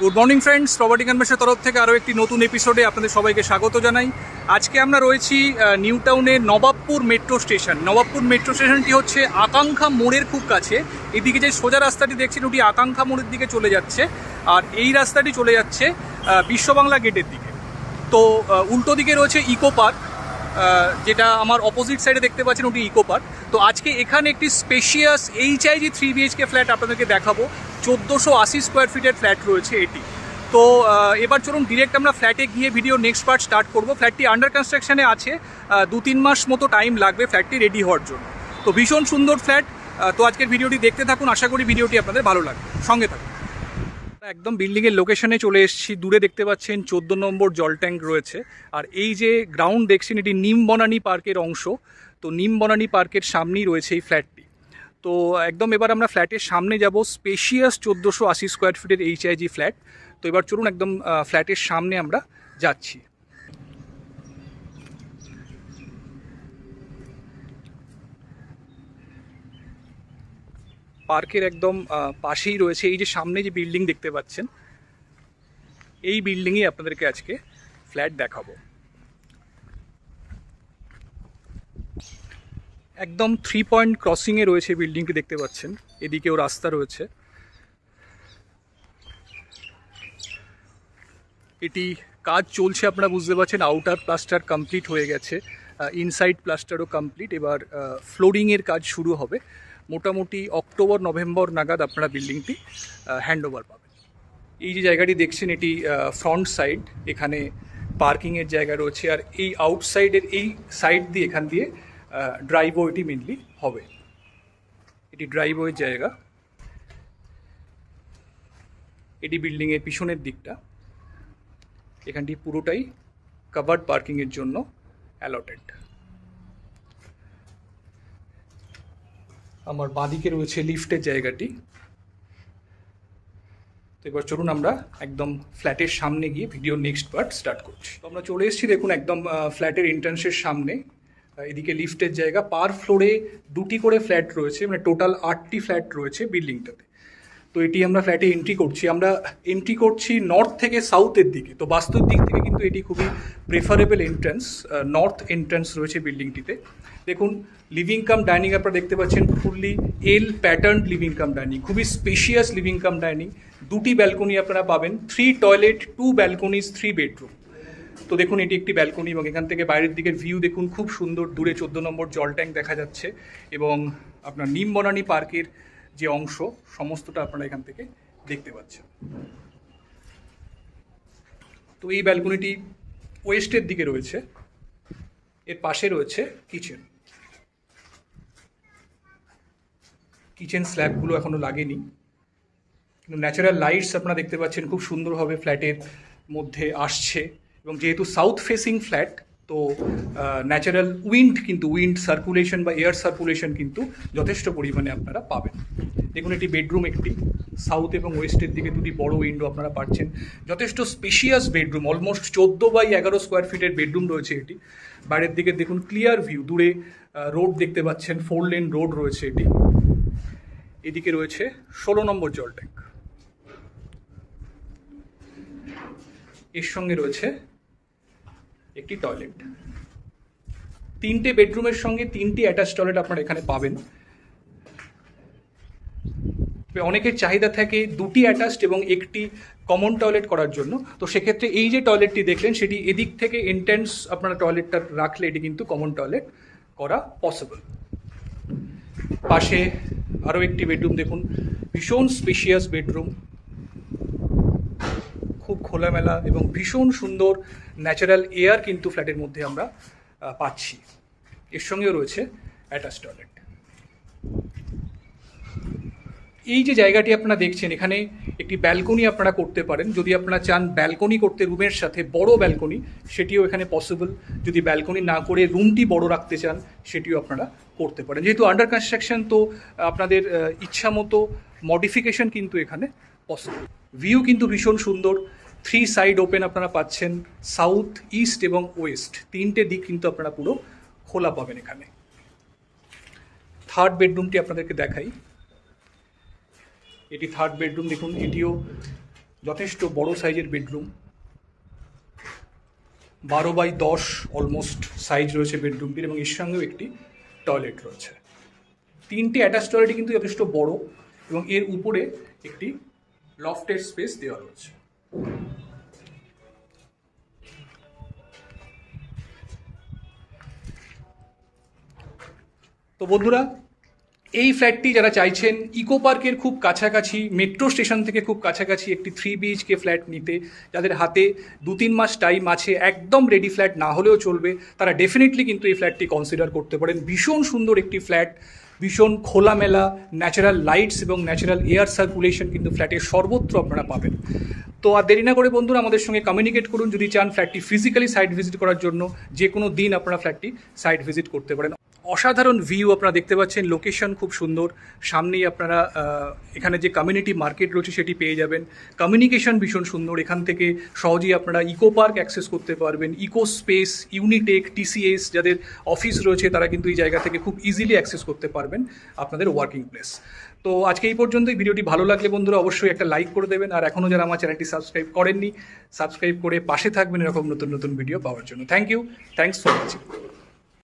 Good morning friends property কনভেন্সের তরফ থেকে আরও একটি নতুন এপিসোডে আপনাদের সবাইকে স্বাগত জানাই। আজকে আমরা রয়েছি নিউ টাউনের Nababpur metro station Nababpur metro স্টেশনটি হচ্ছে আকাঙ্ক্ষা মোড়ের খুব কাছে। এদিকে যে সোজা রাস্তাটি দেখছেন, ওটি আকাঙ্ক্ষা মোড়ের দিকে চলে যাচ্ছে। আর এই রাস্তাটি চলে যাচ্ছে বিশ্ববাংলা গেটের দিকে। তো উল্টো দিকে রয়েছে ইকো পার্ক যেটা আমার অপোজিট সাইডে দেখতে পাচ্ছেন, ওটি ইকো পার্ক তো আজকে এখানে একটি spacious HIG three BHK flat আপনাদেরকে দেখাবো। চোদ্দোশো আশি স্কোয়ার ফিটের ফ্ল্যাট রয়েছে এটি। তো এবার চলুন ডিরেক্ট আমরা ফ্ল্যাটে গিয়ে ভিডিও নেক্সট পার্ট স্টার্ট করব। ফ্ল্যাটটি আন্ডার কনস্ট্রাকশনে আছে দু তিন মাস মতো টাইম লাগবে ফ্ল্যাটটি রেডি হওয়ার জন্য। তো ভীষণ সুন্দর ফ্ল্যাট তো আজকের ভিডিওটি দেখতে থাকুন, আশা করি ভিডিওটি আপনাদের ভালো লাগবে। সঙ্গে থাকুন। একদম বিল্ডিংয়ের লোকেশনে চলে এসেছি, দূরে দেখতে পাচ্ছেন চোদ্দ নম্বর জল ট্যাঙ্ক রয়েছে। আর এই যে গ্রাউন্ড দেখছেন, এটি নিম বনানী পার্কের অংশ। তো নিম বনানী পার্কের সামনেই রয়েছে এই ফ্ল্যাটটি তো একদম এবার আমরা ফ্ল্যাটের সামনে যাব স্পেশিয়াস চোদ্দোশো আশি স্কোয়ার ফিটের এইচআইজি ফ্ল্যাট তো এবার চলুন একদম ফ্ল্যাটের সামনে আমরা যাচ্ছি। পার্কের একদম পাশেই রয়েছে এই যে সামনে যে বিল্ডিং দেখতে পাচ্ছেন, এই বিল্ডিংয়ে আপনাদেরকে আজকে ফ্ল্যাট দেখাবো। একদম থ্রি পয়েন্ট ক্রসিংয়ে রয়েছে বিল্ডিংটি দেখতে পাচ্ছেন। এদিকেও রাস্তা রয়েছে। এটি কাজ চলছে, আপনারা বুঝতে পারছেন আউটার প্লাস্টার কমপ্লিট হয়ে গেছে। ইনসাইড প্লাস্টারও কমপ্লিট এবার ফ্লোরিংয়ের কাজ শুরু হবে। মোটামুটি অক্টোবর, নভেম্বর নাগাদ আপনারা বিল্ডিংটি হ্যান্ড ওভার পাবেন। এই যে জায়গাটি দেখছেন, এটি ফ্রন্ট সাইড এখানে পার্কিংয়ের জায়গা রয়েছে। আর এই আউটসাইডের এই সাইড দিয়ে এখান দিয়ে ড্রাইভওয়েটি মেনলি হবে। এটি ড্রাইভওয়ের জায়গা। এটি বিল্ডিংয়ের পিছনের দিকটা। এখানটি পুরোটাই কাভার্ড পার্কিংয়ের জন্য অ্যালটেড আমার বাঁদিকে রয়েছে লিফটের জায়গাটি। তো এবার চলুন আমরা একদম ফ্ল্যাটের সামনে গিয়ে ভিডিও নেক্সট পার্ট স্টার্ট করছি। তো আমরা চলে এসেছি দেখুন একদম ফ্ল্যাটের এন্ট্রান্সের সামনে। এদিকে লিফটের জায়গা। পার ফ্লোরে দুটি করে ফ্ল্যাট রয়েছে মানে টোটাল আটটি ফ্ল্যাট রয়েছে বিল্ডিংটাতে। তো এটি আমরা ফ্ল্যাটে এন্ট্রি করছি। আমরা এন্ট্রি করছি নর্থ থেকে সাউথের দিকে। তো বাস্তুর দিক থেকে কিন্তু এটি খুবই প্রেফারেবল এন্ট্রান্স নর্থ এন্ট্রান্স রয়েছে বিল্ডিংটিতে। দেখুন লিভিং কাম ডাইনিং আপনারা দেখতে পাচ্ছেন fully L pattern living cum dining খুবই স্পেশিয়াস লিভিং কাম ডাইনিং দুটি ব্যালকনি আপনারা পাবেন three toilet two balconies three bedroom তো দেখুন, এটি একটি ব্যালকনি এবং এখান থেকে বাইরের দিকের ভিউ দেখুন, খুব সুন্দর দূরে চোদ্দ নম্বর জল ট্যাঙ্ক দেখা যাচ্ছে এবং আপনার নিম বনানী পার্কের যে অংশ, সমস্তটা আপনারা এখান থেকে দেখতে পাচ্ছেন। তো এই ব্যালকনিটি ওয়েস্টের দিকে রয়েছে, এর পাশে রয়েছে কিচেন কিচেন স্ল্যাবগুলো এখনও লাগেনি। কিন্তু ন্যাচারাল লাইটস আপনারা দেখতে পাচ্ছেন, খুব সুন্দরভাবে ফ্ল্যাটের মধ্যে আসছে। এবং যেহেতু সাউথ ফেসিং ফ্ল্যাট তো ন্যাচারাল উইন্ড কিন্তু উইন্ড সার্কুলেশন বা এয়ার সার্কুলেশন কিন্তু যথেষ্ট পরিমাণে আপনারা পাবেন। দেখুন এটি বেডরুম একটি। সাউথ এবং ওয়েস্টের দিকে দুটি বড় উইন্ডো আপনারা পাচ্ছেন। যথেষ্ট স্পেশিয়াস বেডরুম অলমোস্ট চোদ্দ বাই এগারো স্কোয়ার ফিটের বেডরুম রয়েছে এটি। বাইরের দিকে দেখুন ক্লিয়ার ভিউ দূরে রোড দেখতে পাচ্ছেন ফোর লেন রোড রয়েছে এটি। এদিকে রয়েছে ষোলো নম্বর জল ট্যাঙ্ক এর সঙ্গে রয়েছে একটি টয়লেট তিনটে বেডরুমের সঙ্গে তিনটি অ্যাটাচ টয়লেট আপনারা এখানে পাবেন। অনেকের চাহিদা থাকে দুটি অ্যাটাচড এবং একটি কমন টয়লেট করার জন্য। তো সেক্ষেত্রে এই যে টয়লেটটি দেখলেন, সেটি এদিক থেকে এন্ট্রেন্স আপনারা টয়লেটটা রাখলে এটি কিন্তু কমন টয়লেট করা পসিবল পাশে আরও একটি বেডরুম দেখুন। ভীষণ স্পেশিয়াস বেডরুম খুব খোলামেলা এবং ভীষণ সুন্দর ন্যাচারাল এয়ার কিন্তু ফ্ল্যাটের মধ্যে আমরা পাচ্ছি। এর সঙ্গেও রয়েছে অ্যাটাচ টয়লেট এই যে জায়গাটি আপনারা দেখছেন, এখানে একটি ব্যালকনি আপনারা করতে পারেন। যদি আপনারা চান ব্যালকনি করতে রুমের সাথে বড় ব্যালকনি সেটিও এখানে পসিবল যদি ব্যালকনি না করে রুমটি বড় রাখতে চান, সেটিও আপনারা করতে পারেন। যেহেতু আন্ডার কনস্ট্রাকশন তো আপনাদের ইচ্ছা মতো মডিফিকেশন কিন্তু এখানে পসিবল ভিউ কিন্তু ভীষণ সুন্দর। থ্রি সাইড ওপেন আপনারা পাচ্ছেন সাউথ ইস্ট এবং ওয়েস্ট তিনটে দিক কিন্তু আপনারা পুরো খোলা পাবেন এখানে। থার্ড বেডরুমটি আপনাদেরকে দেখাই। এটি থার্ড বেডরুম দেখুন, এটিও যথেষ্ট বড় সাইজের বেডরুম বারো বাই দশ অলমোস্ট সাইজ রয়েছে বেডরুমটির এবং এর সঙ্গেও একটি টয়লেট রয়েছে। তিনটি অ্যাটাচ টয়লেটই কিন্তু যথেষ্ট বড় এবং এর উপরে একটি লফটের স্পেস দেওয়া রয়েছে তো বন্ধুরা, এই ফ্ল্যাটটি যারা চাইছেন, ইকো পার্কের খুব কাছাকাছি, মেট্রো স্টেশন থেকে খুব কাছাকাছি একটি থ্রি বিএইচকে ফ্ল্যাট নিতে, যাদের হাতে দু তিন মাস টাইম আছে, একদম রেডি ফ্ল্যাট না হলেও চলবে, তারা ডেফিনেটলি কিন্তু এই ফ্ল্যাটটি কনসিডার করতে পারেন। ভীষণ সুন্দর একটি ফ্ল্যাট ভীষণ খোলামেলা ন্যাচারাল লাইটস এবং ন্যাচারাল এয়ার সার্কুলেশন কিন্তু ফ্ল্যাটের সর্বত্র আপনারা পাবেন। তো আর দেরি না করে বন্ধুরা আমাদের সঙ্গে কমিউনিকেট করুন। যদি চান ফ্ল্যাটটি ফিজিক্যালি সাইট ভিজিট করার জন্য যে কোনো দিন আপনারা ফ্ল্যাটটি সাইট ভিজিট করতে পারেন। অসাধারণ ভিউ আপনারা দেখতে পাচ্ছেন। লোকেশন খুব সুন্দর। সামনেই আপনারা এখানে যে কমিউনিটি মার্কেট রয়েছে সেটি পেয়ে যাবেন। কমিউনিকেশন ভীষণ সুন্দর। এখান থেকে সহজেই আপনারা ইকো পার্ক অ্যাক্সেস করতে পারবেন। ইকো স্পেস ইউনিটেক টিসিএস যাদের অফিস রয়েছে, তারা কিন্তু এই জায়গা থেকে খুব ইজিলি অ্যাক্সেস করতে পারবেন আপনাদের ওয়ার্কিং প্লেস তো আজকে এই পর্যন্তই। ভিডিওটি ভালো লাগলে বন্ধুরা অবশ্যই একটা লাইক করে দেবেন। আর এখনও যারা আমার চ্যানেলটি সাবস্ক্রাইব করেননি সাবস্ক্রাইব করে পাশে থাকবেন এরকম নতুন নতুন ভিডিও পাওয়ার জন্য। Thank you thanks for watching